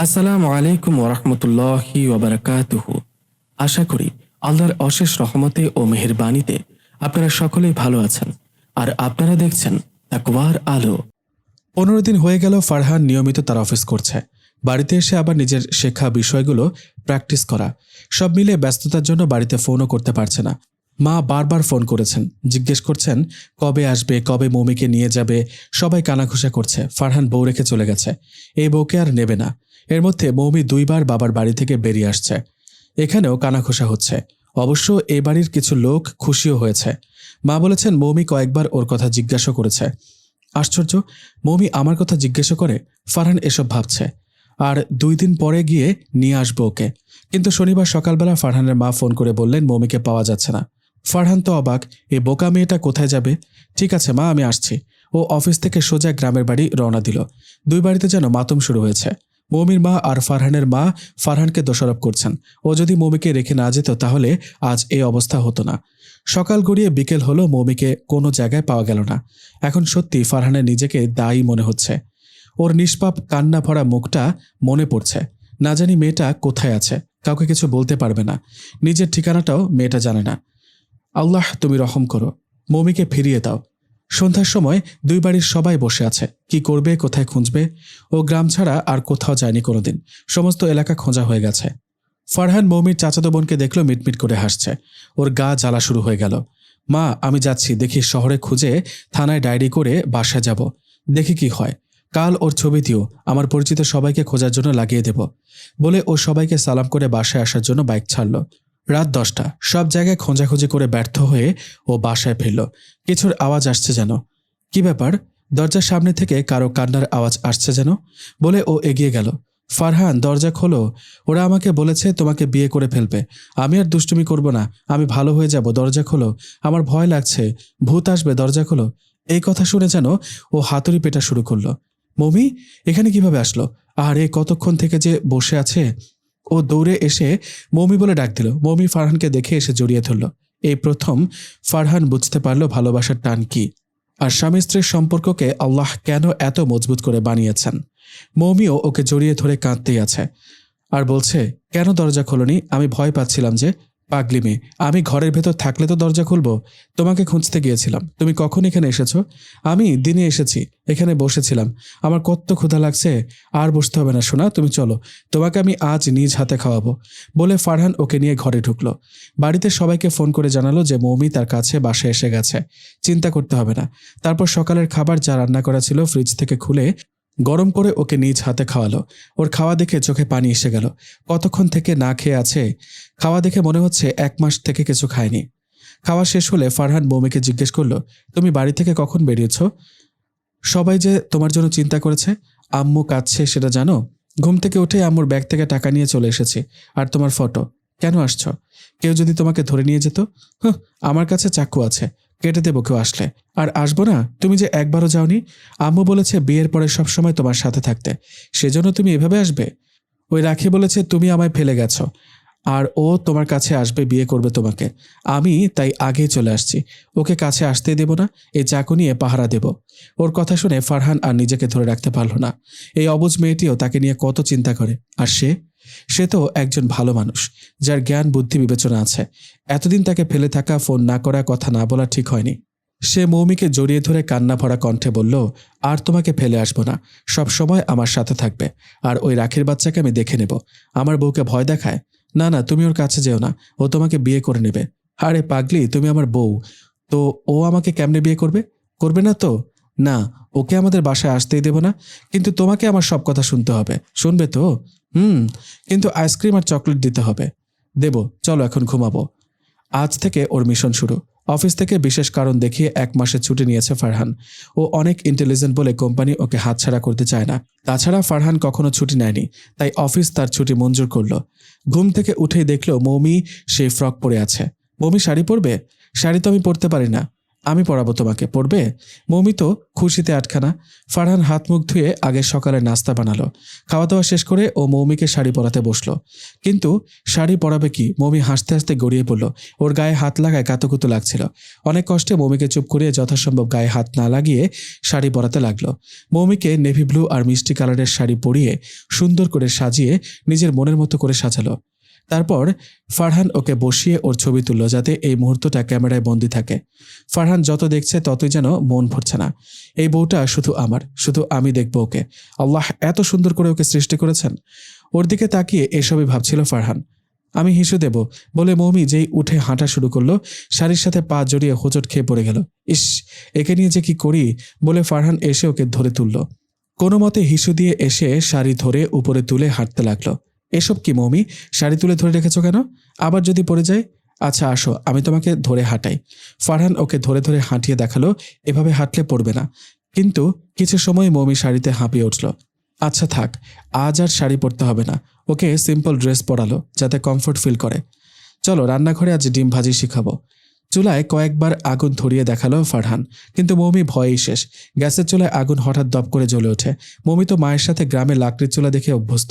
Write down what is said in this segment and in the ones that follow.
আসসালামু আলাইকুম ওরহমতুল্লাহি ওবরাকাতুহ আশা করি আল্লাহর অশেষ রহমতে ও মেহেরবানিতে আপনারা সকলেই ভালো আছেন। আর আপনারা দেখছেন তাকওয়ার আলো। পনেরো দিন হয়ে গেল ফারহান নিয়মিত তার অফিস করছে। বাড়িতে এসে আবার নিজের শেখা বিষয়গুলো প্র্যাকটিস করা। সব মিলে ব্যস্ততার জন্য বাড়িতে ফোনও করতে পারছে না। মা বারবার ফোন করেছেন। জিজ্ঞেস করছেন, কবে আসবে? কবে মমিকে নিয়ে যাবে? সবাই কানাঘুষা করছে। ফারহান বউ রেখে চলে গেছে। এই বউকে আর নেবে না। এর মধ্যে মৌমি দুইবার বাবার বাড়ি থেকে বেরিয়ে আসছে। এখানেও কানাঘোষা হচ্ছে। অবশ্য এ বাড়ির কিছু লোক খুশিও হয়েছে। মা বলেছেন, মৌমি কয়েকবার ওর কথা জিজ্ঞাসা করেছে। আশ্চর্য, মৌমি আমার কথা জিজ্ঞাসা করে, ফারহান এসব ভাবছে। আর দুই দিন পরে গিয়ে নিয়ে আসব ওকে। কিন্তু শনিবার সকালবেলা ফারহানের মা ফোন করে বললেন, মৌমিকে পাওয়া যাচ্ছে না। ফারহান তো অবাক, এ বোকা মেয়েটা কোথায় যাবে? ঠিক আছে মা, আমি আসছি। ও অফিস থেকে সোজা গ্রামের বাড়ি রওনা দিল। দুই বাড়িতে যেন মাতম শুরু হয়েছে। মৌমির মা আর ফারহানের মা ফারহানকে দোষারোপ করছেন। ও যদি মৌমিকে রেখে না যেত তাহলে আজ এই অবস্থা হতো না। সকাল গড়িয়ে বিকেল হলো মৌমিকে কোনো জায়গায় পাওয়া গেল না। এখন সত্যি ফারহানের নিজেকে দায়ী মনে হচ্ছে। ওর নিষ্পাপ কান্না ভরা মুখটা মনে পড়ছে। না জানি মেয়েটা কোথায় আছে, কাউকে কিছু বলতে পারবে না। নিজের ঠিকানাটাও মেয়েটা জানে না। আল্লাহ, তুমি রহম করো। মৌমিকে ফিরিয়ে দাও। সন্ধ্যার সময় দুই বাড়ির সবাই বসে আছে। কি করবে, কোথায় খুঁজবে? ও গ্রাম ছাড়া আর কোথাও যায়নি কোনোদিন। সমস্ত এলাকা খোঁজা হয়ে গেছে। ফারহান মৌমির চাচাতো বোনকে দেখল মিটমিট করে হাসছে। ওর গা জ্বালা শুরু হয়ে গেল। মা, আমি যাচ্ছি। দেখি শহরে খুঁজে থানায় ডায়েরি করে বাসায় যাব। দেখি কি হয়। কাল ওর ছবি দিও। আমার পরিচিত সবাইকে খোঁজার জন্য লাগিয়ে দেব। বলে ও সবাইকে সালাম করে বাসায় আসার জন্য বাইক ছাড়ল। রাত দশটা। সব জায়গায় খোঁজাখুঁজি করে ব্যর্থ হয়ে ও বাসায় ফিরল। কিছুর আওয়াজ আসছে যেন। কি ব্যাপার? দরজার সামনে থেকে কারও কান্নার আওয়াজ আসছে যেন? বলে ও এগিয়ে গেল। ফারহান, দরজা খোলো। ওরা আমাকে বলেছে তোমাকে বিয়ে করে ফেলবে। আমি আর দুষ্টুমি করব না। আমি ভালো হয়ে যাব। দরজা খোলো। আমার ভয় লাগছে। ভূত আসবে। দরজা খোলো। এই কথা শুনে যেন ও হাতুড়ি পেটা শুরু করল। মমি, এখানে কীভাবে আসলো? আর এ কতক্ষণ থেকে যে বসে আছে? ও দৌড়ে এসে মৌমি বলে ডাক দিল। মমি ফারহানকে দেখে এসে জড়িয়ে ধরল। এই প্রথম ফারহান বুঝতে পারল ভালোবাসার টান কি আর স্বামী স্ত্রীর সম্পর্ককে আল্লাহ কেন এত মজবুত করে বানিয়েছেন। মৌমিও ওকে জড়িয়ে ধরে কাঁদতেই আছে। আর বলছে, কেন দরজা খোলনি? আমি ভয় পাচ্ছিলাম যে পাগলি মেয়ে, আমি ঘরের ভেতর থাকলে তো দরজা খুলবো? তোমাকে খুঁজতে গিয়েছিলাম। তুমি কখন এখানে এসেছ? আমি দিনে এসেছি, এখানে বসেছিলাম। আমার কত ক্ষুধা লাগছে, আর বসতে হবে না শোনা তুমি চলো। তোমাকে আমি আজ নিজ হাতে খাওয়াবো। বলে ফারহান ওকে নিয়ে ঘরে ঢুকলো। বাড়িতে সবাইকে ফোন করে জানালো যে মৌমি তার কাছে বাসায় এসে গেছে। চিন্তা করতে হবে না। তারপর সকালের খাবার যা রান্না করা ছিল ফ্রিজ থেকে খুলে গরম করে ওকে নিজ হাতে খাওয়ালো। ওর খাওয়া দেখে চোখে পানি এসে গেল। কতক্ষণ থেকে না খেয়ে আছে? খাওয়া দেখে মনে হচ্ছে এক মাস থেকে কিছু খায়নি। খাওয়া শেষ হলে ফারহান বৌমিকে জিজ্ঞেস করল, তুমি বাড়ি থেকে কখন বেরিয়েছ? সবাই যে তোমার জন্য চিন্তা করেছে? আম্মু কাঁদছে, সেটা জানো? ঘুম থেকে উঠে আম্মুর ব্যাগ থেকে টাকা নিয়ে চলে এসেছি, আর তোমার ফটো। কেন আসছ? কেউ যদি তোমাকে ধরে নিয়ে যেত? হুঁ আমার কাছে চাকু আছে। কেটে দেবো কেউ আসলে। আর আসব না? তুমি যে একবারও যাওনি? আম্মু বলেছে বিয়ের পরে সবসময় তোমার সাথে থাকতে। সেজন্য তুমি এভাবে আসবে? ওই রাখি বলেছে, তুমি আমায় ফেলে গেছো। আর ও তোমার কাছে আসবে, বিয়ে করবে তোমাকে। আমি তাই আগেই চলে আসছি। ওকে কাছে আসতে দেব না এই চাকু নিয়ে পাহারা দেব। ওর কথা শুনে ফারহান আর নিজেকে ধরে রাখতে পারল না। এই অবুজ মেয়েটিও তাকে নিয়ে কত চিন্তা করে। আর সে? সে তো একজন ভালো মানুষ, যার জ্ঞান, বুদ্ধি বিবেচনা আছে। এতদিন তাকে ফেলে থাকা, ফোন না করা, কথা না বলা ঠিক হয়নি। সে মৌমিকে জড়িয়ে ধরে কান্না ভরা কণ্ঠে বলল, আর তোমাকে ফেলে আসব না। সব সময় আমার সাথে থাকবে। আর ওই রাখির বাচ্চাকে আমি দেখে নেব। আমার বউকে ভয় দেখায়? না না, তুমি ওর কাছে যেও না। ও তোমাকে বিয়ে করে নেবে। আরে পাগলি, তুমি আমার বউ। তো ও আমাকে কেমনে বিয়ে করবে? করবে না তো? না, ওকে আমাদের বাসায় আসতেই দেব না, কিন্তু তোমাকে আমার সব কথা শুনতে হবে। শুনবে তো? হুম, কিন্তু আইসক্রিম আর চকলেট দিতে হবে। দেব, চলো এখন ঘুমাবো। আজ থেকে ওর মিশন শুরু। অফিস থেকে বিশেষ কারণ দেখিয়ে এক মাসের ছুটি নিয়েছে ফারহান। ও অনেক ইন্টেলিজেন্ট বলে কোম্পানি ওকে হাতছাড়া করতে চায় না। তাছাড়া ফারহান কখনো ছুটি নেয়নি, তাই অফিস তার ছুটি মঞ্জুর করল। ঘুম থেকে উঠেই দেখল মৌমি সেই ফ্রক পরে আছে। মৌমি শাড়ি পরবে? শাড়ি তো আমি পরতে পারি না। আমি পড়াবো তোমাকে, পড়বে? মৌমি তো খুশিতে আটখানা। ফারহান হাত মুখ ধুয়ে আগে সকালে নাস্তা বানালো। খাওয়া দাওয়া শেষ করে ও মৌমিকে শাড়ি পরাতে বসল। কিন্তু শাড়ি পরাবে কি? মৌমি হাসতে হাসতে গড়িয়ে পড়ল। ওর গায়ে হাত লাগায় কাতুকুতু লাগছিল। অনেক কষ্টে মৌমিকে চুপ করিয়ে যথাসম্ভব গায়ে হাত না লাগিয়ে শাড়ি পরাতে লাগল। মৌমিকে নেভি ব্লু আর মিষ্টি কালারের শাড়ি পরিয়ে সুন্দর করে সাজিয়ে নিজের মনের মতো করে সাজালো। তারপর ফারহান ওকে বসিয়ে ওর ছবি তুললো যাতে এই মুহূর্তটা ক্যামেরায় বন্দি থাকে। ফারহান যত দেখছে ততই যেন মন ভরছে না। এই বউটা শুধু আমার, শুধু আমি দেখব ওকে। আল্লাহ এত সুন্দর করে ওকে সৃষ্টি করেছেন। ওর দিকে তাকিয়ে এসবই ভাবছিল ফারহান। আমি হিসু দেব বলে মৌমি যেই উঠে হাঁটা শুরু করল, শাড়ির সাথে পা জড়িয়ে হোঁচট খেয়ে পড়ে গেল। ইস, একে নিয়ে যে কি করি বলে ফারহান এসে ওকে ধরে তুলল। কোনো মতে হিসু দিয়ে এসে শাড়ি ধরে উপরে তুলে হাঁটতে লাগল। এসব কি মৌমি? শাড়ি তুলে ধরে রেখেছো কেন? আবার যদি পড়ে যায়? আচ্ছা আসো, আমি তোমাকে ধরে হাঁটাই। ফারহান ওকে ধরে ধরে হাঁটিয়ে দেখাল, এভাবে হাঁটলে পড়বে না। কিন্তু কিছু সময় মৌমি শাড়িতে হাঁপিয়ে উঠল। আচ্ছা থাক, আজ আর শাড়ি পরতে হবে না। ওকে সিম্পল ড্রেস পরালো, যাতে কমফোর্ট ফিল করে। চলো, রান্নাঘরে আজ ডিম ভাজি শিখাবো। চুলায় কয়েকবার আগুন ধরিয়ে দেখাল ফারহান, কিন্তু মৌমি ভয়েই শেষ। গ্যাসের চুলায় আগুন হঠাৎ দপ করে জ্বলে ওঠে। মমি তো মায়ের সাথে গ্রামে লাকড়ির চুলা দেখে অভ্যস্ত।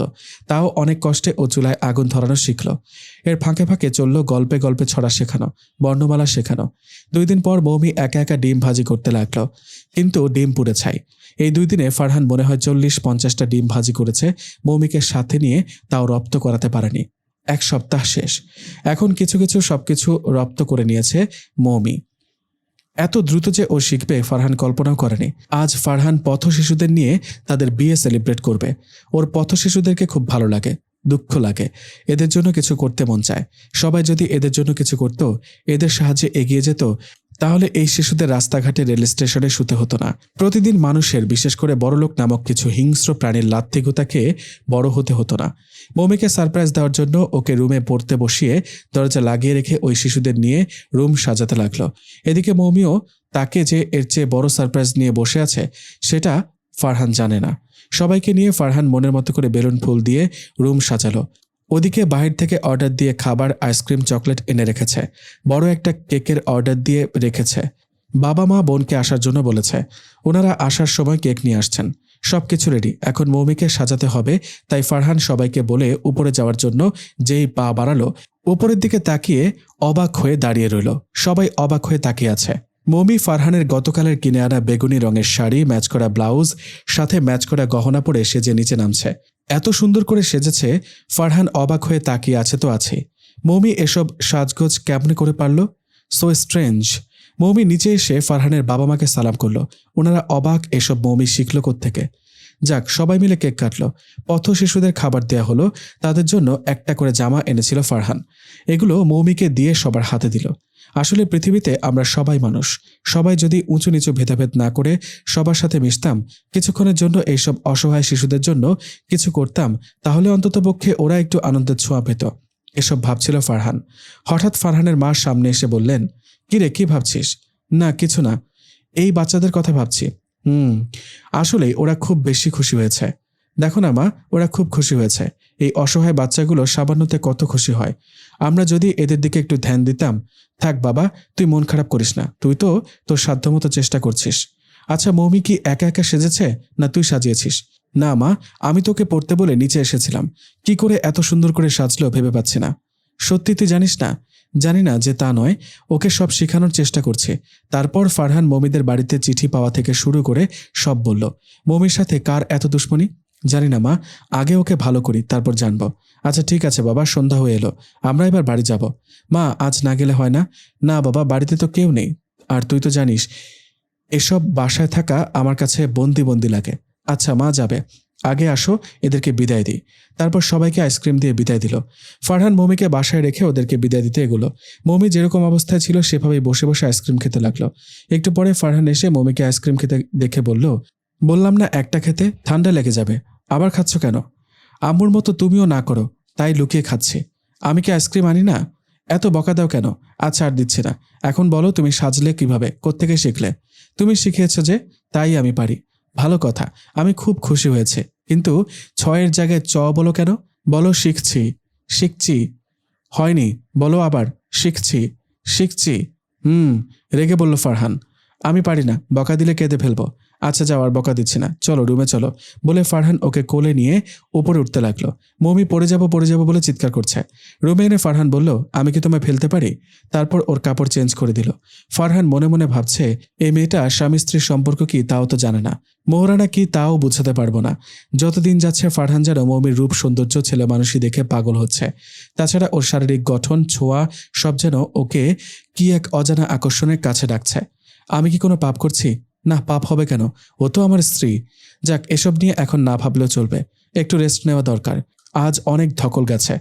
তাও অনেক কষ্টে ও চুলায় আগুন ধরানো শিখল। এর ফাঁকে ফাঁকে চলল গল্পে গল্পে ছড়া শেখানো, বর্ণমালা শেখানো। দুই দিন পর মৌমি একা একা ডিম ভাজি করতে লাগল, কিন্তু ডিম পুড়ে ছাই। এই দুই দিনে ফারহান মনে হয় চল্লিশ পঞ্চাশটা ডিম ভাজি করেছে, মৌমিকে সাথে নিয়ে তাও রপ্ত করাতে পারেনি। এক সপ্তাহ শেষ। এখন কিছু কিছু সব কিছু রপ্ত করে নিয়েছে মৌমি। এত দ্রুত যে ও শিখবে, ফারহান কল্পনাও করেনি। আজ ফারহান পথ শিশুদের নিয়ে তাদের বিয়ে সেলিব্রেট করবে। ওর পথ শিশুদেরকে খুব ভালো লাগে, দুঃখ লাগে। এদের জন্য কিছু করতে মন চায়। সবাই যদি এদের জন্য কিছু করত, এদের সাহায্যে এগিয়ে যেত তাহলে এই শিশুদের রাস্তাঘাটে রেল স্টেশনে শুতে হতো না। প্রতিদিন মানুষের, বিশেষ করে বড়লোক নামক কিছু হিংস্র প্রাণীর লাত্তিগুতাকে বড় হতে হতো না। মৌমিকে সারপ্রাইজ দেওয়ার জন্য ওকে রুমে পড়তে বসিয়ে দরজা লাগিয়ে রেখে ওই শিশুদের নিয়ে রুম সাজাতে লাগল। এদিকে মৌমিও তাকে যে এর চেয়ে বড় সারপ্রাইজ নিয়ে বসে আছে, সেটা ফারহান জানে না। সবাইকে নিয়ে ফারহান মনের মতো করে বেলুন ফুল দিয়ে রুম সাজালো। ওদিকে বাহির থেকে অর্ডার দিয়ে খাবার, আইসক্রিম, চকলেট এনে রেখেছে। বড় একটা কেকের অর্ডার দিয়ে রেখেছে। বাবা মা বোনকে আসার জন্য বলেছে। ওনারা আসার সময় কেক নিয়ে আসছেন। সবকিছু রেডি। এখন মৌমিকে সাজাতে হবে, তাই ফারহান সবাইকে বলে উপরে যাওয়ার জন্য যেই পা বাড়ালো উপরের দিকে তাকিয়ে অবাক হয়ে দাঁড়িয়ে রইল। সবাই অবাক হয়ে তাকিয়ে আছে। মৌমি ফারহানের গতকালের কিনে আনা বেগুনি রঙের শাড়ি, ম্যাচ করা ব্লাউজ, সাথে ম্যাচ করা গহনা পরে সে যে নিচে নামছে। এত সুন্দর করে সেজেছে, ফারহান অবাক হয়ে তাকিয়ে আছে তো আছে। মৌমি এসব সাজগোজ কেমনে করে পারল? সো স্ট্রেঞ্জ মৌমি নিচে এসে ফারহানের বাবা মাকে সালাম করল। ওনারা অবাক এসব মৌমি শিখল থেকে যাক, সবাই মিলে কেক কাটলো। পথ শিশুদের খাবার দেয়া হলো। তাদের জন্য একটা করে জামা এনেছিল ফারহান। এগুলো মৌমিকে দিয়ে সবার হাতে দিল। আসলে পৃথিবীতে আমরা সবাই মানুষ। সবাই যদি উঁচু নিচু ভেদাভেদ না করে সবার সাথে মিশতাম, কিছুক্ষণের জন্য এইসব অসহায় শিশুদের জন্য কিছু করতাম, তাহলে অন্ততপক্ষে ওরা একটু আনন্দের ছোঁয়া পেত। এসব ভাবছিল ফারহান। হঠাৎ ফারহানের মা সামনে এসে বললেন, কিরে, কি ভাবছিস? না, কিছু না। এই বাচ্চাদের কথা ভাবছি। হুম আসলে ওরা খুব বেশি খুশি হয়েছে। দেখো না মা, ওরা খুব খুশি হয়েছে। এই অসহায় বাচ্চাগুলো সামান্যতে কত খুশি হয়। আমরা যদি এদের দিকে একটু ধ্যান দিতাম থাক বাবা, তুই মন খারাপ করিস না। তুই তো তোর সাধ্যমতো চেষ্টা করছিস। আচ্ছা মৌমি কি একা একা সেজেছে না তুই সাজিয়েছিস? না মা, আমি তোকে পড়তে বলে নিচে এসেছিলাম। কি করে এত সুন্দর করে সাজলো ভেবে পাচ্ছি না। সত্যি তুই জানিস না? জানি না যে তা নয়, ওকে সব শেখানোর চেষ্টা করছে। তারপর ফারহান মমিদের বাড়িতে চিঠি পাওয়া থেকে শুরু করে সব বলল, মমির সাথে কার এত দুশ্মনী? জানি না মা, আগে ওকে ভালো করি, তারপর জানব। আচ্ছা ঠিক আছে বাবা, সন্ধ্যা হয়ে এলো। আমরা এবার বাড়ি যাব। মা, আজ না গেলে হয় না? না বাবা, বাড়িতে তো কেউ নেই। আর তুই তো জানিস, এসব বাসায় থাকা আমার কাছে বন্দি বন্দি লাগে। আচ্ছা মা যাবে। আগে আসো, এদেরকে বিদায় দিই। তারপর সবাইকে আইসক্রিম দিয়ে বিদায় দিল। ফারহান মমিকে বাসায় রেখে ওদেরকে বিদায় দিতে এগুলো। মমি যেরকম অবস্থায় ছিল, সেভাবেই বসে বসে আইসক্রিম খেতে লাগল। একটু পরে ফারহান এসে মমিকে আইসক্রিম খেতে দেখে বলল, বললাম না, একটা খেতে, ঠান্ডা লেগে যাবে। আবার খাচ্ছ কেন? আম্মুর মতো তুমিও না করো, তাই লুকিয়ে খাচ্ছি। আমি কি আইসক্রিম আনি না? এত বকা দাও কেন? আচ্ছা আর দিচ্ছি না। এখন বলো তুমি সাজলে কীভাবে? কোত্থেকে শিখলে? তুমি শিখিয়েছ যে তাই আমি পারি। ভালো কথা, আমি খুব খুশি হয়েছে। কিন্তু ছয়ের জায়গায় চ বলো কেন? বলো শিখছি। শিখছি। হয়নি। বলো আবার, শিখছি। শিখছি। হুম, রেগে বলল ফারহান। আমি পারি না। বকা দিলে কেঁদে ফেলব। আচ্ছা যাও, আর বকা দিচ্ছি না। চলো, রুমে চলো। বলে ফারহান ওকে কোলে নিয়ে উপরে উঠতে লাগল। মমি পড়ে যাব পড়ে যাব বলে চিৎকার করছে। রুমে এনে ফারহান বলল, আমি কি তোমায় ফেলতে পারি? তারপর ওর কাপড় চেঞ্জ করে দিল। ফারহান মনে মনে ভাবছে, এই মেয়েটা স্বামী স্ত্রীর সম্পর্ক কি তাও তো জানে না। মোহরানা কি তাও বুঝাতে পারব না। যতদিন যাচ্ছে ফারহান যেন মমির রূপ, সৌন্দর্য, ছেলে মানুষই দেখে পাগল হচ্ছে। তাছাড়া ওর শারীরিক গঠন, ছোঁয়া, সব যেন ওকে কি এক অজানা আকর্ষণের কাছে ডাকছে। আমি কি কোনো পাপ করছি? না, পাপ হবে কেন? ও তো আমার স্ত্রী। যাক, এসব নিয়ে এখন না ভাবলেও চলবে। একটু রেস্ট নেওয়া দরকার। আজ অনেক ধকল গেছে।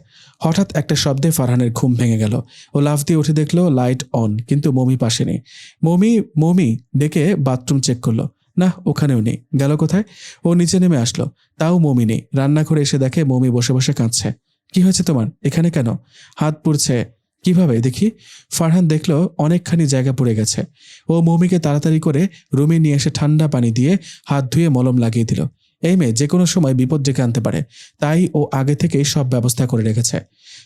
হঠাৎ একটা শব্দে ফারহানের ঘুম ভেঙে গেল। ও লাফ দিয়ে উঠে দেখল লাইট অন কিন্তু মমি পাশে নেই। মমি মমি, ডেকে বাথরুম চেক করল। না, ওখানেও নেই। গেল কোথায়? ও নিচে নেমে আসলো। তাও মমি নেই। রান্নাঘরে এসে দেখে মমি বসে বসে কাঁদছে। কি হয়েছে তোমার? এখানে কেন? হাত পুড়ছে। কীভাবে? দেখি। ফারহান দেখল অনেকখানি জায়গা পড়ে গেছে। ও মৌমিকে তাড়াতাড়ি করে রুমে নিয়ে এসে ঠান্ডা পানি দিয়ে হাত ধুয়ে মলম লাগিয়ে দিল। এই মেয়ে যে কোনো সময় বিপদ ডেকে আনতে পারে। তাই ও আগে থেকেই সব ব্যবস্থা করে রেখেছে।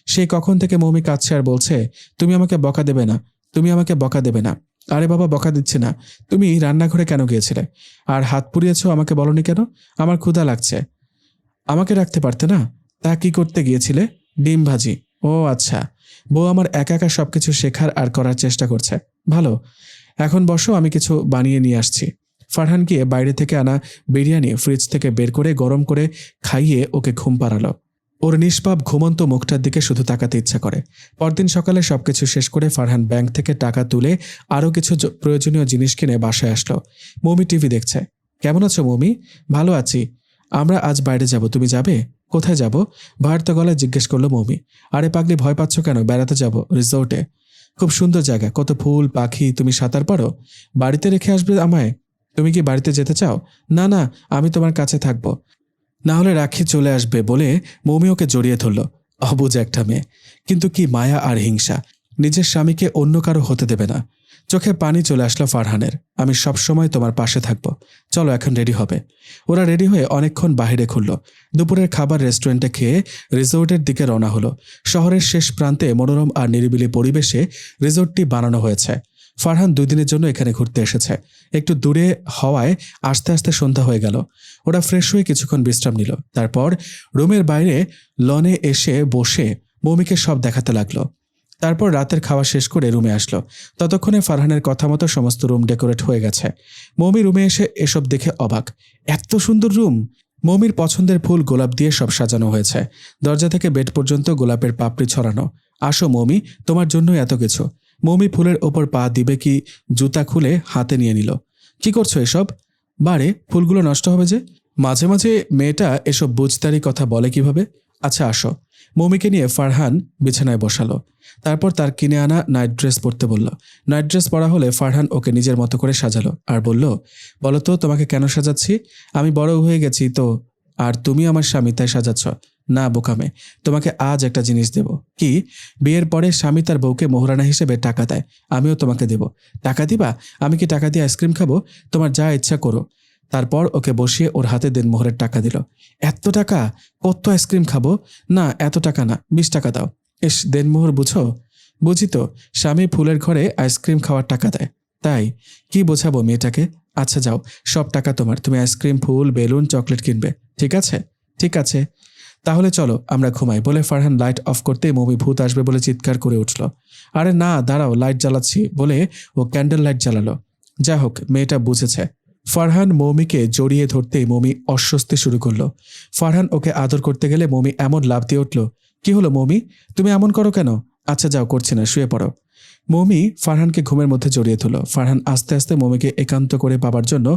সে কখন থেকে মৌমি কাঁদছে আর বলছে, তুমি আমাকে বকা দেবে না। তুমি আমাকে বকা দেবে না। আরে বাবা, বকা দিচ্ছে না। তুমি রান্নাঘরে কেন গিয়েছিলে? আর হাত পুড়িয়েছো আমাকে বলনি কেন? আমার ক্ষুধা লাগছে। আমাকে রাখতে পারতে না? তা কি করতে গিয়েছিলে? ডিম ভাজি। ও আচ্ছা। বউ আমার একা একা সবকিছু শেখার আর করার চেষ্টা করছে। ভালো। এখন বসো, আমি কিছু বানিয়ে নিয়ে আসছি। ফারহান গিয়ে বাইরে থেকে আনা বিরিয়ানি ফ্রিজ থেকে বের করে গরম করে খাইয়ে ওকে ঘুম পাড়ালো। ওর নিষ্পাপ, ঘুমন্ত মুখটার দিকে শুধু তাকাতে ইচ্ছা করে। পরদিন সকালে সবকিছু শেষ করে ফারহান ব্যাংক থেকে টাকা তুলে আরও কিছু প্রয়োজনীয় জিনিস কিনে বাসায় আসলো। মমি টিভি দেখছে। কেমন আছো মমি? ভালো আছি। আমরা আজ বাইরে যাব, তুমি যাবে? কোথায় যাব? ভারত গলায় জিজ্ঞেস করল মৌমি। আরে পাগলি, ভয় পাচ্ছ কেন? বেড়াতে যাব, রিসোর্টে। খুব সুন্দর জায়গা। কত ফুল, পাখি, তুমি সাঁতার পারো? বাড়িতে রেখে আসবে আমায়? তুমি কি বাড়িতে যেতে চাও? না না, আমি তোমার কাছে থাকব। না হলে রাখি চলে আসবে বলে মৌমি ওকে জড়িয়ে ধরল। অবুজ একটা মেয়ে। কিন্তু কি মায়া আর হিংসা। নিজের স্বামীকে অন্য কারও হতে দেবে না। চোখে পানি চলে আসলো ফারহানের। আমি সবসময় তোমার পাশে থাকব। চলো, এখন রেডি হবে। ওরা রেডি হয়ে অনেকক্ষণ বাইরে খুলল দুপুরের খাবার রেস্টুরেন্টে খেয়ে রিসোর্টের দিকে রওনা হলো। শহরের শেষ প্রান্তে মনোরম আর নিরিবিলি পরিবেশে রিসোর্টটি বানানো হয়েছে। ফারহান দুই দিনের জন্য এখানে ঘুরতে এসেছে। একটু দূরে হওয়ায় আস্তে আস্তে সন্ধ্যা হয়ে গেল। ওরা ফ্রেশ হয়ে কিছুক্ষণ বিশ্রাম নিল। তারপর রুমের বাইরে লনে এসে বসে মৌমিকে সব দেখাতে লাগল। তারপর রাতের খাওয়া শেষ করে রুমে আসলো। ততক্ষণে ফারহানের কথা মতো সমস্ত রুম ডেকোরেট হয়ে গেছে। মৌমি রুমে এসে এসব দেখে অবাক। এত সুন্দর রুম! মৌমির পছন্দের ফুল গোলাপ দিয়ে সব সাজানো হয়েছে। দরজা থেকে বেড পর্যন্ত গোলাপের পাপড়ি ছড়ানো। আসো মৌমি, তোমার জন্যই এত কিছু। মৌমি ফুলের ওপর পা দিবে কি জুতা খুলে হাতে নিয়ে নিল। কি করছ এসব? বারে, ফুলগুলো নষ্ট হবে যে? মাঝে মাঝে মেয়েটা এসব বুঝতারি কথা বলে কীভাবে? আচ্ছা আসো। মৌমিকে নিয়ে ফারহান বিছানায় বসালো। তারপর তার কিনে আনা নাইট ড্রেস পরতে বলল, নাইট ড্রেস পরা হলে ফারহান ওকে নিজের মতো করে সাজালো। আর বলল বলো তো তোমাকে কেন সাজাচ্ছি? আমি বড় হয়ে গেছি তো, আর তুমি আমার স্বামী, তাই সাজাচ্ছ। না, বোকামে, তোমাকে আজ একটা জিনিস দেব। কি? বিয়ের পরে স্বামী তার বউকে মোহরানা হিসেবে টাকা দেয়, আমিও তোমাকে দেব। টাকা দিবা? আমি কি টাকা দিয়ে আইসক্রিম খাব? তোমার যা ইচ্ছা করো। তারপর ওকে বসিয়ে ওর হাতে দেন মোহরের টাকা দিল। এত টাকা? কত আইসক্রিম খাব? না, এত টাকা না, বিশ টাকা দাও। এস দেনমোহর, বুঝো? বুঝি তো, স্বামী ফুলের ঘরে আইসক্রিম খাওয়ার টাকা দেয়। তাই, কি বোঝাবো মেয়েটাকে? আচ্ছা যাও, সব টাকা তোমার, তুমি আইসক্রিম, ফুল, বেলুন, চকলেট কিনবে, ঠিক আছে? ঠিক আছে। তাহলে চলো, আমরা ঘুমাই, বলে ফারহান লাইট অফ করতে মমি ভূত আসবে বলে চিৎকার করে উঠল। আরে না, দাঁড়াও, লাইট জ্বালাচ্ছি, বলে ও ক্যান্ডেল লাইট জ্বালালো। যা হোক, মেয়েটা বুঝেছে। ফারহান মৌমিকে জড়িয়ে ধরতেই মৌমি অস্বস্তি শুরু করল। ফারহান ওকে আদর করতে গেলে মৌমি এমন লাভ দিয়ে উঠল, কি হলো মৌমি? তুমি এমন করো কেন? আচ্ছা যাও, করছি না, শুয়ে পড়ো। মৌমি ফারহানকে ঘুমের মধ্যে জড়িয়ে ধরল। ফারহান আস্তে আস্তে মৌমিকে একান্ত করে পাবার জন্য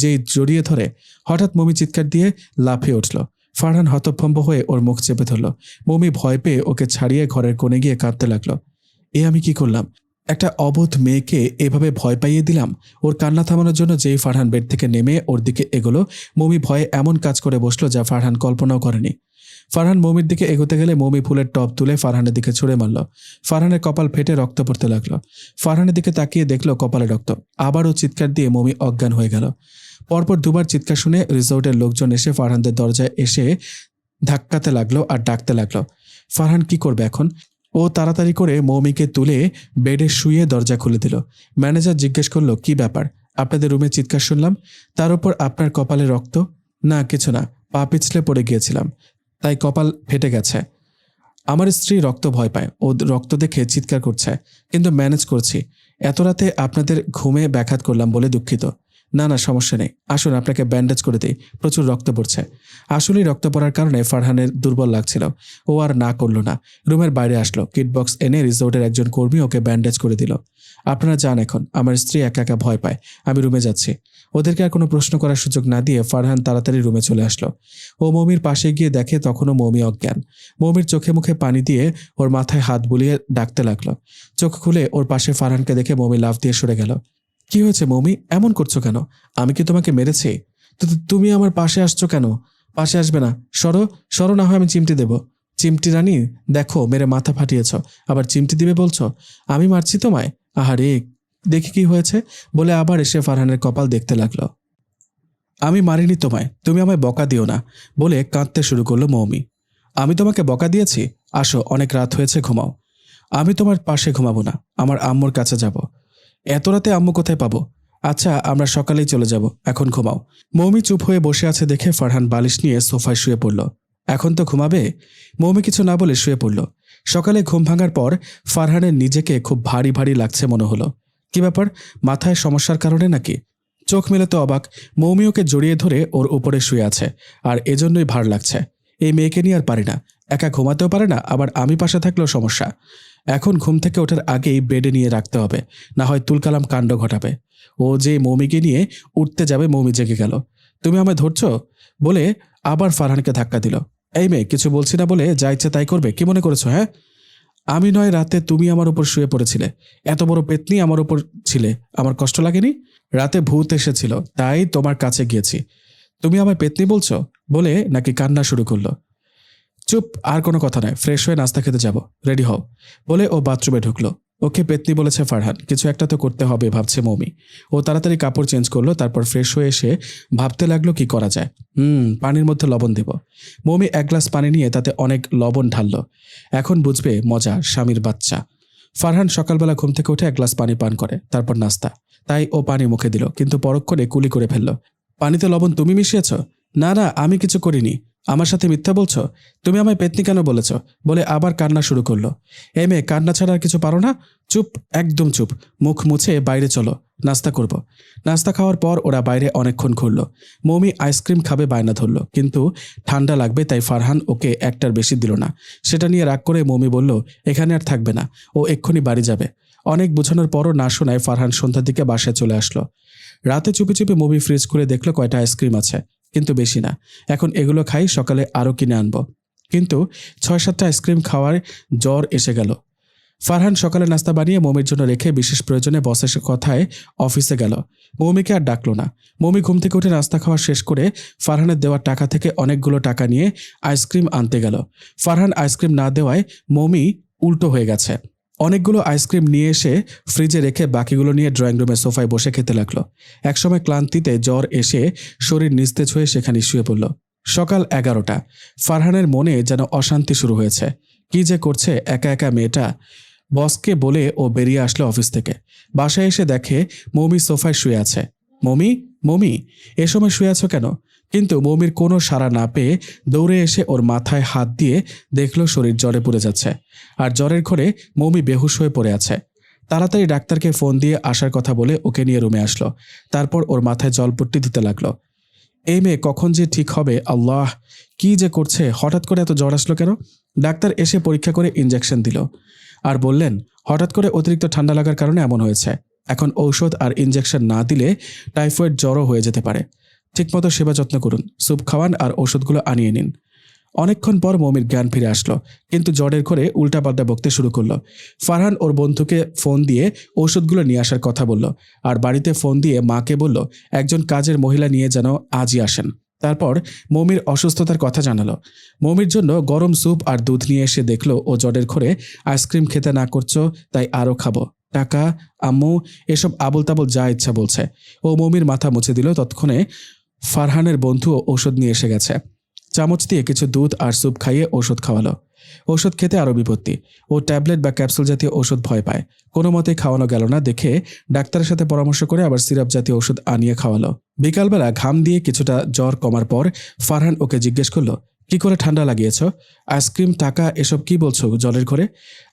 যেই জড়িয়ে ধরে, হঠাৎ মৌমি চিৎকার দিয়ে লাফিয়ে উঠল। ফারহান হতভম্ব হয়ে ওর মুখ চেপে ধরল। মৌমি ভয় পেয়ে ওকে ছাড়িয়ে ঘরের কোণে গিয়ে কাঁদতে লাগল। এ আমি কি করলাম? একটা অবোধ মেয়েকে এভাবে ভয় পাইয়ে দিলাম? ওর কান্না থামানোর জন্য যেই ফারহান বেড থেকে নেমে ওর দিকে এগোলো, মমি ভয়ে এমন কাজ করে বসল যা ফারহান কল্পনাও করেনি। ফারহান মমির দিকে এগোতে গেলে মমি ফুলের টপ তুলে ফারহানের দিকে ছুঁড়ে মারল। ফারহানের কপাল ফেটে রক্ত পড়তে লাগল। ফারহানের দিকে তাকিয়ে দেখল কপালে রক্ত। আবারও চিৎকার দিয়ে মমি অজ্ঞান হয়ে গেল। পরপর দুবার চিৎকার শুনে রিসোর্টের লোকজন এসে ফারহানদের দরজায় এসে ধাক্কাতে লাগল আর ডাকতে লাগল। ফারহান কি করবে এখন? ও তাড়াতাড়ি করে মৌমিকে তুলে বেডে শুয়ে দরজা খুলে দিল। ম্যানেজার জিজ্ঞেস করল, কি ব্যাপার? আপনাদের রুমে চিৎকার শুনলাম। তার উপর আপনার কপালে রক্ত? না, কিছু না। পা পিছলে পড়ে গিয়েছিলাম। তাই কপাল ফেটে গেছে। আমার স্ত্রী রক্ত ভয় পায়। ও রক্ত দেখে চিৎকার করছে। কিন্তু ম্যানেজ করছি। এত রাতে আপনাদের ঘুমে ব্যাঘাত করলাম বলে দুঃখিত। না না, সমস্যা নেই। আসুন, আপনাকে ব্যান্ডেজ করে দিই। প্রচুর রক্ত পড়ছে। আসলেই রক্ত পড়ার কারণে ফারহানের দুর্বল লাগছিল। ও আর না করল না। রুমের বাইরে আসলো। কিটবক্স এনে রিসোর্টের একজন কর্মী ওকে ব্যান্ডেজ করে দিল। আপনারা যান এখন। আমার স্ত্রী একা একা ভয় পায়। আমি রুমে যাচ্ছি। ওদেরকে আর কোনো প্রশ্ন করার সুযোগ না দিয়ে ফারহান তাড়াতাড়ি রুমে চলে আসলো। ও মমির পাশে গিয়ে দেখে তখনও মমি অজ্ঞান। মমির চোখে মুখে পানি দিয়ে ওর মাথায় হাত বুলিয়ে ডাকতে লাগল। চোখ খুলে ওর পাশে ফারহানকে দেখে মমি লাফ দিয়ে সরে গেল। কি হয়েছে মমি? এমন করছ কেন? আমি কি তোমাকে মেরেছি? তো তুমি আমার পাশে আসছো কেন? পাশে আসবে না। সরো সরো না হয় আমি চিমটি দেব। চিমটি রানী, দেখো, মেরে মাথা ফাটিয়েছ। আবার চিমটি দিবে বলছো? আমি মারছি তোমায়? আহারে, দেখি কি হয়েছে। বলে আবার এসে ফারহানের কপাল দেখতে লাগল। আমি মারিনি তোমায়। তুমি আমায় বকা দিও না। বলে কাঁদতে শুরু করল মৌমি। আমি তোমাকে বকা দিয়েছি? আসো, অনেক রাত হয়েছে, ঘুমাও। আমি তোমার পাশে ঘুমাবো না। আমার আম্মুর কাছে যাব। এত রাতে আম্মু কোথায় পাবো? আচ্ছা আমরা সকালেই চলে যাব। এখন ঘুমাও। মৌমি চুপ হয়ে বসে আছে দেখে ফারহান বালিশ নিয়ে সোফায় শুয়ে পড়ল। এখন তো ঘুমাবে? মৌমি কিছু না বলে শুয়ে পড়ল। সকালে ঘুম ভাঙার পর ফারহানের নিজেকে খুব ভারী ভারী লাগছে মনে হলো। কি ব্যাপার? মাথায় সমস্যার কারণে নাকি? চোখ মেলে তো অবাক। মৌমি ওকে জড়িয়ে ধরে ওর উপরে শুয়ে আছে, আর এজন্যই ভার লাগছে। এই মেয়েকে নিয়ে আর পারি না। একা ঘুমাতেও পারে না, আবার আমি পাশে থাকলেও সমস্যা। এখন ঘুম থেকে ওঠার আগেই বেডে নিয়ে রাখতে হবে, না হয় তুলকালাম কাণ্ড ঘটাবে। ও যে মৌমিকে নিয়ে উঠতে যাবে, মৌমি জেগে গেল। তুমি আমায় ধরছো? বলে আবার ফারহানকে ধাক্কা দিল। এই মেয়ে, কিছু বলছি না বলে যা ইচ্ছে তাই করবে, কি মনে করেছ হ্যাঁ? আমি নয়, রাতে তুমি আমার উপর শুয়ে পড়েছিলে। এত বড় পেতনি আমার উপর ছিলে। আমার কষ্ট লাগেনি? রাতে ভূত এসেছিল, তাই তোমার কাছে গিয়েছি। তুমি আমায় পেতনি বলছো? বলে নাকি কান্না শুরু করল। চুপ, আর কোনো কথা নয়। ফ্রেশ হয়ে নাস্তা খেতে যাব। রেডি হও। বলে ও বাথরুমে ঢুকলো। ওকে পেতনি বলেছে, ফারহান, কিছু একটা তো করতে হবে, ভাবছে মৌমি। ও তাড়াতাড়ি কাপড় চেঞ্জ করল, তারপর ফ্রেশ হয়ে এসে ভাবতে লাগল, কি করা যায়? হুম, পানির মধ্যে লবণ দেব। মৌমি এক গ্লাস পানি নিয়ে তাতে অনেক লবণ ঢাললো। এখন বুঝবে, মজা, স্বামীর বাচ্চা। ফারহান সকালবেলা ঘুম থেকে উঠে এক গ্লাস পানি পান করে, তারপর নাস্তা। তাই ও পানি মুখে দিল, কিন্তু পরক্ষণে কুলি করে ফেলল। পানিতে লবণ তুমি মিশিয়েছ? না না, আমি কিছু করিনি। আমার সাথে মিথ্যা বলছো? তুমি আমায় পেতনি কেন বলেছ? বলে আবার কান্না শুরু করল। এই মেয়ে, কান্না ছাড়া আর কিছু পারো না? চুপ, একদম চুপ। মুখ মুছে বাইরে চলো। নাস্তা করব। নাস্তা খাওয়ার পর ওরা বাইরে অনেকক্ষণ ঘুরলো। মৌমি আইসক্রিম খাবে বায়না ধরলো। কিন্তু ঠান্ডা লাগবে তাই ফারহান ওকে একটার বেশি দিল না। সেটা নিয়ে রাগ করে মৌমি বলল, এখানে আর থাকবে না। ও এক্ষুনি বাড়ি যাবে। অনেক বোঝানোর পরও না শোনায় ফারহান সন্ধ্যার দিকে বাসায় চলে আসলো। রাতে চুপি চুপি মুভি ফ্রিজ করে দেখল কয়টা আইসক্রিম আছে। কিন্তু বেশি না। এখন এগুলো খাই, সকালে আরও কিনে আনব। কিন্তু ছয় সাতটা আইসক্রিম খাওয়ার জ্বর এসে গেল। ফারহান সকালে নাস্তা বানিয়ে মমির জন্য রেখে বিশেষ প্রয়োজনে বসের কথায় অফিসে গেল। মৌমিকে আর ডাকলো না। মৌমি ঘুম থেকে উঠে নাস্তা খাওয়া শেষ করে ফারহানের দেওয়া টাকা থেকে অনেকগুলো টাকা নিয়ে আইসক্রিম আনতে গেল। ফারহান আইসক্রিম না দেওয়ায় মৌমি উল্টো হয়ে গেছে। অনেকগুলো আইসক্রিম নিয়ে এসে ফ্রিজে রেখে বাকিগুলো নিয়ে ড্রয়িং রুমের সোফায় বসে খেতে লাগল। একসময় ক্লান্তিতে জ্বর এসে শরীর নিস্তেজ হয়ে সেখানে শুয়ে পড়ল। সকাল এগারোটা। ফারহানের মনে যেন অশান্তি শুরু হয়েছে। কি যে করছে একা একা মেয়েটা, বসকে বলে ও বেরিয়ে আসলো অফিস থেকে। বাসায় এসে দেখে মমি সোফায় শুয়ে আছে। মমি মমি, এ সময় শুয়ে আছো কেন? কিন্তু মমির কোনো সাড়া না পেয়ে দৌড়ে এসে ওর মাথায় হাত দিয়ে দেখল শরীর জ্বরে পড়ে যাচ্ছে। আর জ্বরের ঘরে মমি বেহুশ হয়ে পড়ে আছে। তাড়াতাড়ি ডাক্তারকে ফোন দিয়ে আসার কথা বলে ওকে নিয়ে রুমে আসলো। তারপর ওর মাথায় জলপট্টি দিতে লাগল। এই মেয়ে, কখন যে ঠিক হবে? আল্লাহ, কি যে করছে? হঠাৎ করে এত জ্বর আসলো কেন? ডাক্তার এসে পরীক্ষা করে ইঞ্জেকশন দিল। আর বললেন, হঠাৎ করে অতিরিক্ত ঠান্ডা লাগার কারণে এমন হয়েছে। এখন ঔষধ আর ইঞ্জেকশন না দিলে টাইফয়েড জ্বরও হয়ে যেতে পারে। ঠিকমতো সেবা যত্ন করুন, স্যুপ খাওয়ান আর ওষুধগুলো আনিয়ে নিন। অনেকক্ষণ পর মমির জ্ঞান ফিরে আসলো, কিন্তু জ্বরের করে উল্টাপাল্টা বকতে শুরু করল। ফারহান ওর বন্ধুকে ফোন দিয়ে ওষুধগুলো নিয়ে আসার কথা বলল আর বাড়িতে ফোন দিয়ে মাকে বলল, একজন কাজের মহিলা নিয়ে যেন আজই আসেন। তারপর মমির অসুস্থতার কথা জানালো। মমির জন্য গরম স্যুপ আর দুধ নিয়ে এসে দেখল, ও জ্বরের ঘরে আইসক্রিম খেতে না করছ, তাই আরও খাব। টাকা, আম্মু, এসব আবল তাবল যা ইচ্ছা বলছে। ও মমির মাথা মুছে দিল। তৎক্ষণে ফারহানের বন্ধুও ওষুধ নিয়ে এসে গেছে। চামচ দিয়ে কিছু দুধ আর স্যুপ খাইয়ে ওষুধ খাওয়ালো। ওষুধ খেতে আরও বিপত্তি। ও ট্যাবলেট বা ক্যাপসুল জাতীয় ওষুধ ভয় পায়। কোনো মতেই খাওয়ানো গেল না দেখে ডাক্তারের সাথে পরামর্শ করে আবার সিরাপ জাতীয় ওষুধ আনিয়ে খাওয়ালো। বিকালবেলা ঘাম দিয়ে কিছুটা জ্বর কমার পর ফারহান ওকে জিজ্ঞেস করল, কি করে ঠান্ডা লাগিয়েছ? আইসক্রিম, টাকা, এসব কি বলছো জলের ঘরে?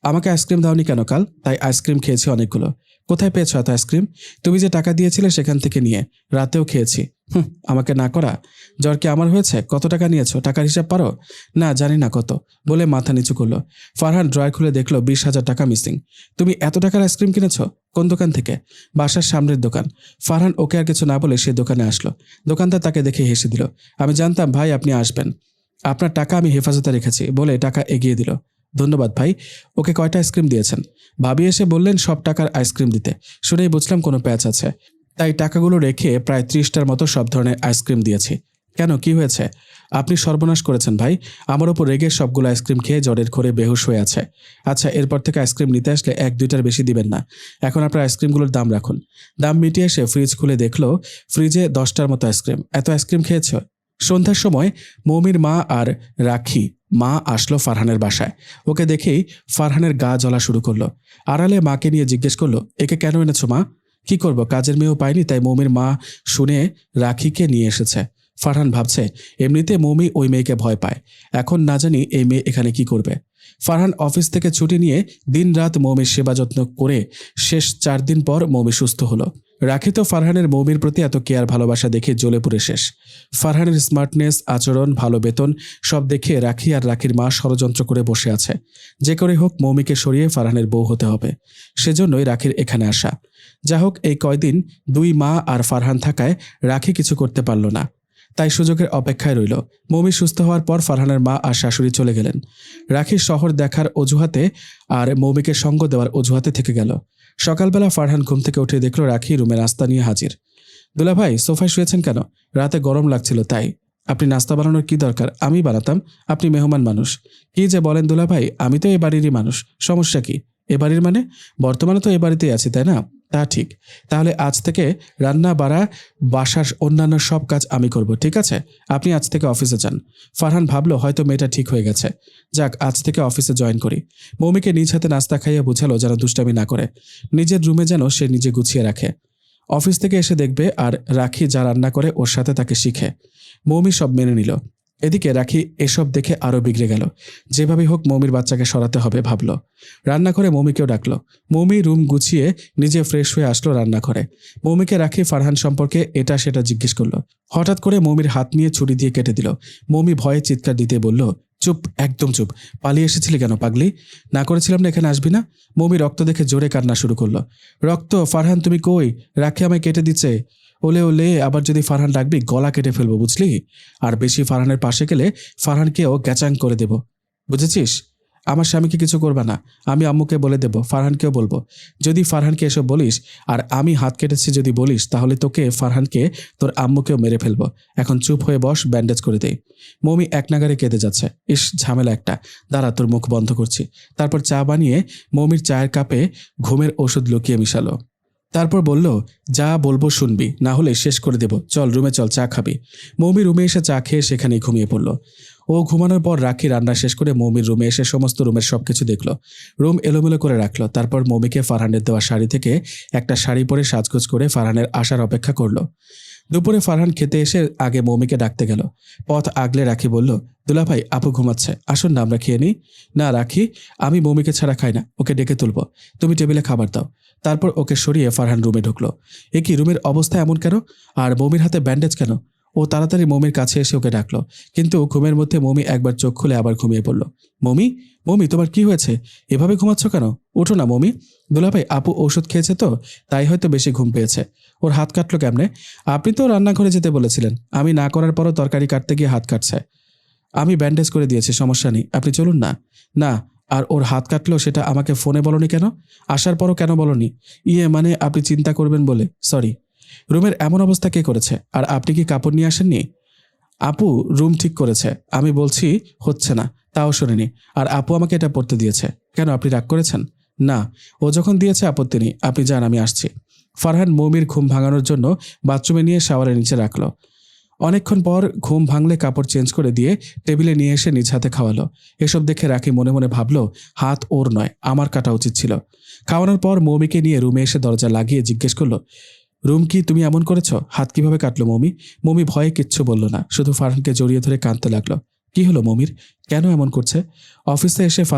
আমাকে আইসক্রিম দাওনি কেন কাল? তাই আইসক্রিম খেয়েছি অনেকগুলো। কোথায় পেয়েছ এত আইসক্রিম? তুমি যে টাকা দিয়েছিলে সেখান থেকে নিয়ে, রাতেও খেয়েছি। হুম, আমাকে না করা? জ্বর কি আমার হয়েছে? কত টাকা নিয়েছো? টাকার হিসাব পারো? না, জানি না কত। বলে মাথা নিচু করল। ফারহান ড্রয়ার খুলে দেখল বিশ হাজার টাকা মিসিং। তুমি এত টাকার আইসক্রিম কিনেছো? কোন দোকান থেকে? বাসার সামনের দোকান। ফারহান ওকে আর কিছু না বলে সে দোকানে আসলো। দোকানদার তাকে দেখে হেসে দিল। আমি জানতাম, ভাই, আপনি আসবেন। আপনার টাকা আমি হেফাজতে রেখেছি। বলে টাকা এগিয়ে দিল। ধন্যবাদ, ভাই। ওকে কয়টা আইসক্রিম দিয়েছেন? ভাবি এসে বললেন, সব টাকার আইসক্রিম দিতে। শুনেই বুঝলাম কোনো প্যাচ আছে। তাই টাকাগুলো রেখে প্রায় ত্রিশটার মতো সব ধরনের আইসক্রিম দিয়েছি। কেন, কি হয়েছে? আপনি সর্বনাশ করেছেন ভাই। আমার ওপর রেগে সবগুলো আইসক্রিম খেয়ে জ্বরের ঘরে বেহুশ হয়ে আছে। আচ্ছা এরপর থেকে আইসক্রিম নিতে আসলে এক দুইটার বেশি দিবেন না। এখন আপনার আইসক্রিমগুলোর দাম রাখুন। দাম মিটিয়ে এসে ফ্রিজ খুলে দেখল, ফ্রিজে দশটার মতো আইসক্রিম। এত আইসক্রিম খেয়েছ? সন্ধ্যার সময় মৌমির মা আর রাখি, মা আসলো ফারহানের বাসায়। ওকে দেখেই ফারহানের গা জ্বলা শুরু করল। আড়ালে মাকে নিয়ে জিজ্ঞেস করল, একে কেন এনেছো মা? কি করব? কাজের মেয়েও পাইনি, তাই মৌমির মা শুনে রাখিকে নিয়ে এসেছে। ফারহান ভাবছে, এমনিতে মৌমি ওই মেয়েকে ভয় পায়। এখন না জানি এই মেয়ে এখানে কি করবে? ফারহান অফিস থেকে ছুটি নিয়ে দিনরাত মৌমির সেবা যত্ন করে শেষ চার দিন পর মৌমি সুস্থ হলো। রাখি তো ফারহানের মৌমির প্রতি এত কেয়ার ভালোবাসা দেখে জ্বলে পুড়ে শেষ। ফারহানের স্মার্টনেস, আচরণ, ভালো বেতন সব দেখে রাখি আর রাখির মা ষড়যন্ত্র করে বসে আছে। যে করে হোক মৌমিকে সরিয়ে ফারহানের বউ হতে হবে। সেজন্যই রাখির এখানে আসা। যা হোক এই কয়দিন দুই মা আর ফারহান থাকায় রাখি কিছু করতে পারল না। তাই সুযোগের অপেক্ষায় রইল। মৌমি সুস্থ হওয়ার পর ফারহানের মা আর শাশুড়ি চলে গেলেন। রাখির শহর দেখার অজুহাতে আর মৌমিকে সঙ্গ দেওয়ার অজুহাতে থেকে গেল। সকালবেলা ফারহান ঘুম থেকে উঠে দেখল রাখি রুমে নাস্তা নিয়ে হাজির। দুলা ভাই, সোফায় শুয়েছেন কেন? রাতে গরম লাগছিল, তাই। আপনি নাস্তা বানানোর কি দরকার? আমি বানাতাম। আপনি মেহমান মানুষ। কি যে বলেন দুলা ভাই, আমি তো এই বাড়িরই মানুষ। সমস্যা কি? এ বাড়ির মানে? বর্তমানে তো এ বাড়িতেই আছি, তাই না? তা ঠিক। তাহলে আজ থেকে রান্না, বাড়া, বাসার অন্যান্য সব কাজ আমি করব, ঠিক আছে? আপনি আজ থেকে অফিসে যান। ফারহান ভাবলো হয়তো মেয়েটা ঠিক হয়ে গেছে। যাক, আজ থেকে অফিসে জয়েন করি। মৌমিকে নিজ হাতে নাস্তা খাইয়ে বুঝালো যেন দুষ্টামি না করে। নিজের রুমে যেন সে নিজে গুছিয়ে রাখে। অফিস থেকে এসে দেখবে আর রাখি যা রান্না করে ওর সাথে তাকে শিখে। মৌমি সব মেনে নিল। এদিকে রাখি এসব দেখে আরও বিগড়ে গেল। যেভাবে হোক মৌমির বাচ্চাকে সরাতে হবে ভাবলো। রান্না করে মৌমিকেও ডাকলো। মৌমি রুম গুছিয়ে নিজে ফ্রেশ হয়ে আসলো রান্না করে মৌমিকে রাখি ফারহান সম্পর্কে এটা সেটা জিজ্ঞেস করল। হঠাৎ করে মৌমির হাত নিয়ে ছুরি দিয়ে কেটে দিল। মৌমি ভয়ে চিৎকার দিতে বলল, চুপ, একদম চুপ। পালিয়ে এসেছিলি কেন পাগলি? না করেছিলাম না এখানে আসবি না? মৌমি রক্ত দেখে জোরে কান্না শুরু করল। রক্ত, ফারহান, তুমি কই? রাখি আমায় কেটে দিচ্ছে। ওলে ওলে আবার যদি ফারহান ডাকবি, গলা কেটে ফেলব, বুঝলি? আর বেশি ফারহানের পাশে গেলে ফারহানকেও গ্যাচাং করে দেব। বুঝেছিস? আমার স্বামীকে কিছু করবে না। আমি আম্মুকে বলে দেব, ফারহানকেও বলব। যদি ফারহানকে এসব বলিস, আর আমি হাত কেটেছি যদি বলিস, তাহলে তোকে, ফারহানকে, তোর আম্মুকেও মেরে ফেলব। এখন চুপ হয়ে বস, ব্যান্ডেজ করে দেই মমি এক নাগারে কেঁদে যাচ্ছে। ইস, ঝামেলা একটা। দাঁড়া, তোর মুখ বন্ধ করছি। তারপর চা বানিয়ে মমির চায়ের কাপে ঘুমের ওষুধ লুকিয়ে মিশালো। তারপর বলল, যা বলব শুনবি, না হলে শেষ করে দেব। চল, রুমে চল, চা খাবি। মৌমি রুমে এসে চা খেয়ে সেখানেই ঘুমিয়ে পড়ল। ও ঘুমানোর পর রাখি রান্না শেষ করে মৌমির রুমে এসে সমস্ত রুমের সবকিছু দেখল। রুম এলোমেলো করে রাখল। তারপর মৌমিকে ফারহানের দেওয়া শাড়ি থেকে একটা শাড়ি পরে সাজগোজ করে ফারহানের আসার অপেক্ষা করল। দুপুরে ফারহান খেতে এসে আগে মৌমিকে ডাকতে গেল। পথ আগলে রাখি বলল দুলাভাই আপু ঘুমাচ্ছে। আসুন না আমরা খেয়ে নিই। না, রাখি, আমি মৌমিকে ছাড়া খাই না। ওকে ডেকে তুলবো। তুমি টেবিলে খাবার দাও। তারপর ওকে সরিয়ে ফারহান রুমে ঢুকলো। এ কি, রুমের অবস্থা এমন কেন? আর মৌমির হাতে ব্যান্ডেজ কেন? ও তাড়াতাড়ি মমির কাছে এসে ওকে ডাকলো, কিন্তু ঘুমের মধ্যে মমি একবার চোখ খুলে আবার ঘুমিয়ে পড়ল। মমি মমি, তোমার কি হয়েছে? এভাবে ঘুমাচ্ছ কেন? ওঠো না মমি। দুলাভাই, আপু ঔষধ খেয়েছে তো, তাই হয়তো বেশি ঘুম পেয়েছে। ওর হাত কাটলো কেমনে? আপনি তো রান্নাঘরে যেতে বলেছিলেন। আমি না করার পরও তরকারি কাটতে গিয়ে হাত কাটছে। আমি ব্যান্ডেজ করে দিয়েছি, সমস্যা নেই। আপনি চলুন না। না আর ওর হাত কাটলো সেটা আমাকে ফোনে বলনি কেন? আসার পরও কেন বলনি? ইয়ে মানে আপনি চিন্তা করবেন বলে। সরি। রুমের এমন অবস্থা কে করেছে? আর আপনি কি কাপড় নিয়ে আসেননি? আপু, রুম ঠিক করেছে। আমি বলছি, হচ্ছে না। তাও শোনেনি। আর আপু আমাকে এটা পড়তে দিয়েছে। কেন আপনি রাগ করেছেন? না। ও যখন দিয়েছে আপত্তি নেই। আপনি যান, আমি আসছি। ফারহান মৌমির ঘুম ভাঙানোর জন্য বাথরুমে নিয়ে শাওয়ারের নিচে রাখল। অনেকক্ষণ পর ঘুম ভাঙলে কাপড় চেঞ্জ করে দিয়ে টেবিলে নিয়ে এসে নিজ হাতে খাওয়ালো। এসব দেখে রাখি মনে মনে ভাবলো, হাত ওর নয়, আমার কাটা উচিত ছিল। খাওয়ানোর পর মৌমিকে নিয়ে রুমে এসে দরজা লাগিয়ে জিজ্ঞেস করল, রুম কি তুমি এমন করেছ? হাত কীভাবে কাটলো মমি? মমি ভয়ে কিচ্ছু বলল না, শুধু ফারহানকে জড়িয়ে ধরে কাঁদতে লাগল। কি হলো মমির? কেন এমন করছে? অফিসে এসে ফারহান